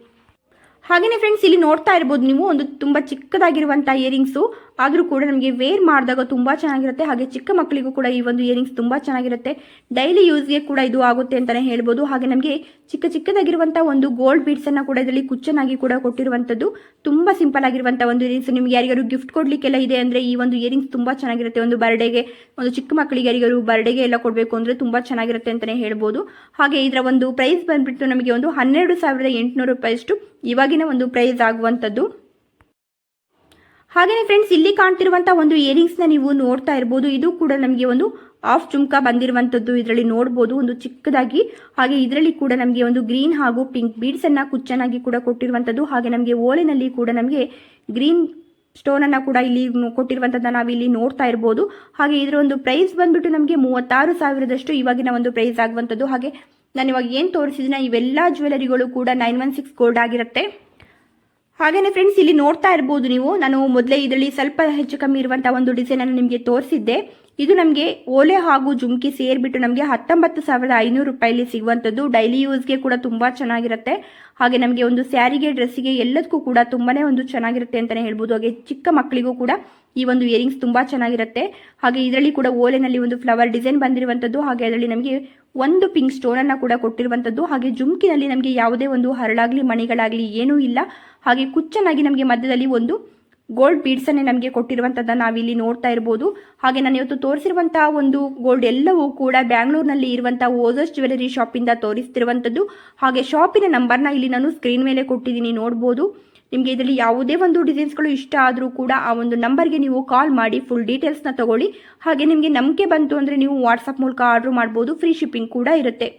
ಹಾಗೆಯೇ ಫ್ರೆಂಡ್ಸ್ ಇಲ್ಲಿ ನೋಡ್ತಾ ಇರ್ಬೋದು ನೀವು ಒಂದು ತುಂಬ ಚಿಕ್ಕದಾಗಿರುವಂತಹ ಇಯರಿಂಗ್ಸು ಆದರೂ ಕೂಡ ನಮಗೆ ವೇರ್ ಮಾಡಿದಾಗ ತುಂಬ ಚೆನ್ನಾಗಿರುತ್ತೆ. ಹಾಗೆ ಚಿಕ್ಕ ಮಕ್ಕಳಿಗೂ ಕೂಡ ಈ ಒಂದು ಇಯರಿಂಗ್ಸ್ ತುಂಬ ಚೆನ್ನಾಗಿರುತ್ತೆ. ಡೈಲಿ ಯೂಸ್ಗೆ ಕೂಡ ಇದು ಆಗುತ್ತೆ ಅಂತಲೇ ಹೇಳ್ಬೋದು. ಹಾಗೆ ನಮಗೆ ಚಿಕ್ಕ ಚಿಕ್ಕದಾಗಿರುವಂಥ ಒಂದು ಗೋಲ್ಡ್ ಬೀಡ್ಸನ್ನು ಕೂಡ ಇದರಲ್ಲಿ ಕುಚ್ಚನಾಗಿ ಕೂಡ ಕೊಟ್ಟಿರುವಂಥದ್ದು, ತುಂಬ ಸಿಂಪಲ್ ಆಗಿರುವಂಥ ಒಂದು ಇಯರಿಂಗ್ಸ್ ನಿಮಗೆ ಯಾರಿಗಾರು ಗಿಫ್ಟ್ ಕೊಡಲಿಕ್ಕೆಲ್ಲ ಇದೆ ಅಂದರೆ ಈ ಒಂದು ಇಯರಿಂಗ್ಸ್ ತುಂಬ ಚೆನ್ನಾಗಿರುತ್ತೆ. ಒಂದು ಬರ್ಡೇಗೆ ಒಂದು ಚಿಕ್ಕ ಮಕ್ಕಳಿಗೆ ಯಾರಿಗಾರು ಬರ್ಡೇಗೆ ಎಲ್ಲ ಕೊಡಬೇಕು ಅಂದರೆ ತುಂಬ ಚೆನ್ನಾಗಿರುತ್ತೆ ಅಂತಲೇ ಹೇಳ್ಬೋದು. ಹಾಗೆ ಇದರ ಒಂದು ಪ್ರೈಸ್ ಬಂದ್ಬಿಟ್ಟು ನಮಗೆ ಒಂದು ಹನ್ನೆರಡು ಸಾವಿರದ ಎಂಟುನೂರು ರೂಪಾಯಿಯಷ್ಟು ಇವಾಗಿನ ಒಂದು ಪ್ರೈಸ್ ಆಗುವಂಥದ್ದು. ಹಾಗೆಯೇ ಫ್ರೆಂಡ್ಸ್ ಇಲ್ಲಿ ಕಾಣ್ತಿರುವಂಥ ಒಂದು ಇಯರಿಂಗ್ಸ್ನ ನೀವು ನೋಡ್ತಾ ಇರ್ಬೋದು. ಇದು ಕೂಡ ನಮಗೆ ಒಂದು ಆಫ್ ಚುಮ್ಕ ಬಂದಿರುವಂಥದ್ದು ಇದರಲ್ಲಿ ನೋಡ್ಬೋದು, ಒಂದು ಚಿಕ್ಕದಾಗಿ, ಹಾಗೆ ಇದರಲ್ಲಿ ಕೂಡ ನಮಗೆ ಒಂದು ಗ್ರೀನ್ ಹಾಗೂ ಪಿಂಕ್ ಬೀಡ್ಸ್ ಅನ್ನ ಕುಚ್ಚನಾಗಿ ಕೂಡ ಕೊಟ್ಟಿರುವಂಥದ್ದು ಹಾಗೆ ನಮಗೆ ಓಲೆನಲ್ಲಿ ಕೂಡ ನಮಗೆ ಗ್ರೀನ್ ಸ್ಟೋನ್ ಅನ್ನ ಕೂಡ ಇಲ್ಲಿ ಕೊಟ್ಟಿರುವಂಥದ್ದನ್ನ ನಾವಿಲ್ಲಿ ನೋಡ್ತಾ ಇರ್ಬೋದು. ಹಾಗೆ ಇದರ ಒಂದು ಪ್ರೈಸ್ ಬಂದ್ಬಿಟ್ಟು ನಮಗೆ ಮೂವತ್ತಾರು ಸಾವಿರದಷ್ಟು ಇವಾಗಿನ ಒಂದು ಪ್ರೈಸ್ ಆಗುವಂಥದ್ದು ಹಾಗೆ ನಾನು ಇವಾಗ ಏನು ತೋರಿಸಿದ್ನ, ಇವೆಲ್ಲ ಜ್ಯುವೆಲರಿಗಳು ಕೂಡ ನೈನ್ ಒನ್ ಸಿಕ್ಸ್ ಗೋಲ್ಡ್ ಆಗಿರುತ್ತೆ. ಹಾಗೆಯೇ ಫ್ರೆಂಡ್ಸ್ ಇಲ್ಲಿ ನೋಡ್ತಾ ಇರ್ಬೋದು ನೀವು. ನಾನು ಮೊದಲೇ ಇದರಲ್ಲಿ ಸ್ವಲ್ಪ ಹೆಚ್ಚು ಕಮ್ಮಿ ಇರುವಂಥ ಒಂದು ಡಿಸೈನನ್ನು ನಿಮಗೆ ತೋರಿಸಿದ್ದೆ. ಇದು ನಮಗೆ ಓಲೆ ಹಾಗೂ ಜುಮ್ಕಿ ಸೇರಿಬಿಟ್ಟು ನಮಗೆ ಹತ್ತೊಂಬತ್ತು ಸಾವಿರದ ಐನೂರು ರೂಪಾಯಿಲಿ ಸಿಗುವಂಥದ್ದು. ಡೈಲಿ ಯೂಸ್ಗೆ ಕೂಡ ತುಂಬ ಚೆನ್ನಾಗಿರುತ್ತೆ. ಹಾಗೆ ನಮಗೆ ಒಂದು ಸ್ಯಾರಿಗೆ, ಡ್ರೆಸ್ಸಿಗೆ ಎಲ್ಲದಕ್ಕೂ ಕೂಡ ತುಂಬಾ ಒಂದು ಚೆನ್ನಾಗಿರುತ್ತೆ ಅಂತಲೇ ಹೇಳ್ಬೋದು. ಹಾಗೆ ಚಿಕ್ಕ ಮಕ್ಕಳಿಗೂ ಕೂಡ ಈ ಒಂದು ಇಯರಿಂಗ್ಸ್ ತುಂಬ ಚೆನ್ನಾಗಿರುತ್ತೆ. ಹಾಗೆ ಇದರಲ್ಲಿ ಕೂಡ ಓಲೆನಲ್ಲಿ ಒಂದು ಫ್ಲವರ್ ಡಿಸೈನ್ ಬಂದಿರುವಂಥದ್ದು. ಹಾಗೆ ಅದರಲ್ಲಿ ನಮಗೆ ಒಂದು ಪಿಂಕ್ ಸ್ಟೋನನ್ನು ಕೂಡ ಕೊಟ್ಟಿರುವಂಥದ್ದು. ಹಾಗೆ ಜುಮ್ಕಿನಲ್ಲಿ ನಮಗೆ ಯಾವುದೇ ಒಂದು ಹರಳಾಗಲಿ, ಮಣಿಗಳಾಗಲಿ ಏನೂ ಇಲ್ಲ. ಹಾಗೆ ಕುಚ್ಚನಾಗಿ ನಮಗೆ ಮಧ್ಯದಲ್ಲಿ ಒಂದು ಗೋಲ್ಡ್ ಬೀಡ್ಸನ್ನೇ ನಮಗೆ ಕೊಟ್ಟಿರುವಂಥದ್ದನ್ನು ನಾವಿಲ್ಲಿ ನೋಡ್ತಾ ಇರ್ಬೋದು. ಹಾಗೆ ನಾನು ಇವತ್ತು ತೋರಿಸಿರುವಂತಹ ಒಂದು ಗೋಲ್ಡ್ ಎಲ್ಲವೂ ಕೂಡ ಬ್ಯಾಂಗ್ಳೂರ್ನಲ್ಲಿ ಇರುವಂಥ ಓಜಸ್ ಜ್ಯುವೆಲರಿ ಶಾಪಿಂದ ತೋರಿಸ್ತಿರುವಂಥದ್ದು. ಹಾಗೆ ಶಾಪಿನ ನಂಬರ್ನ ಇಲ್ಲಿ ನಾನು ಸ್ಕ್ರೀನ್ ಮೇಲೆ ಕೊಟ್ಟಿದ್ದೀನಿ, ನೋಡ್ಬೋದು. ನಿಮಗೆ ಇದರಲ್ಲಿ ಯಾವುದೇ ಒಂದು ಡಿಸೈನ್ಸ್ಗಳು ಇಷ್ಟ ಆದರೂ ಕೂಡ ಆ ಒಂದು ನಂಬರ್ಗೆ ನೀವು ಕಾಲ್ ಮಾಡಿ ಫುಲ್ ಡೀಟೇಲ್ಸ್ನ ತಗೊಳ್ಳಿ. ಹಾಗೆ ನಿಮಗೆ ನಂಬಿಕೆ ಬಂತು ಅಂದರೆ ನೀವು ವಾಟ್ಸಪ್ ಮೂಲಕ ಆರ್ಡ್ರ್ ಮಾಡ್ಬೋದು ಫ್ರೀ ಶಿಪ್ಪಿಂಗ್ ಕೂಡ ಇರುತ್ತೆ.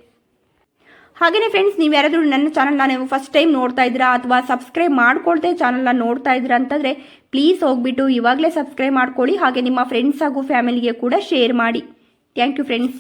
ಹಾಗೆಯೇ ಫ್ರೆಂಡ್ಸ್ ನೀವು ಯಾರಾದರೂ ನನ್ನ ಚಾನಲ್ನ ನೀವು ಫಸ್ಟ್ ಟೈಮ್ ನೋಡ್ತಾ ಇದ್ದೀರಾ ಅಥವಾ ಸಬ್ಸ್ಕ್ರೈಬ್ ಮಾಡ್ಕೊಳ್ತೇ ಚಾನಲ್ನ ನೋಡ್ತಾ ಇದ್ದೀರಾ ಅಂತಂದರೆ ಪ್ಲೀಸ್ ಹೋಗ್ಬಿಟ್ಟು ಇವಾಗಲೇ ಸಬ್ಸ್ಕ್ರೈಬ್ ಮಾಡ್ಕೊಳ್ಳಿ, ಹಾಗೆ ನಿಮ್ಮ ಫ್ರೆಂಡ್ಸ್ ಹಾಗೂ ಫ್ಯಾಮಿಲಿಗೆ ಕೂಡ ಶೇರ್ ಮಾಡಿ. Thank you friends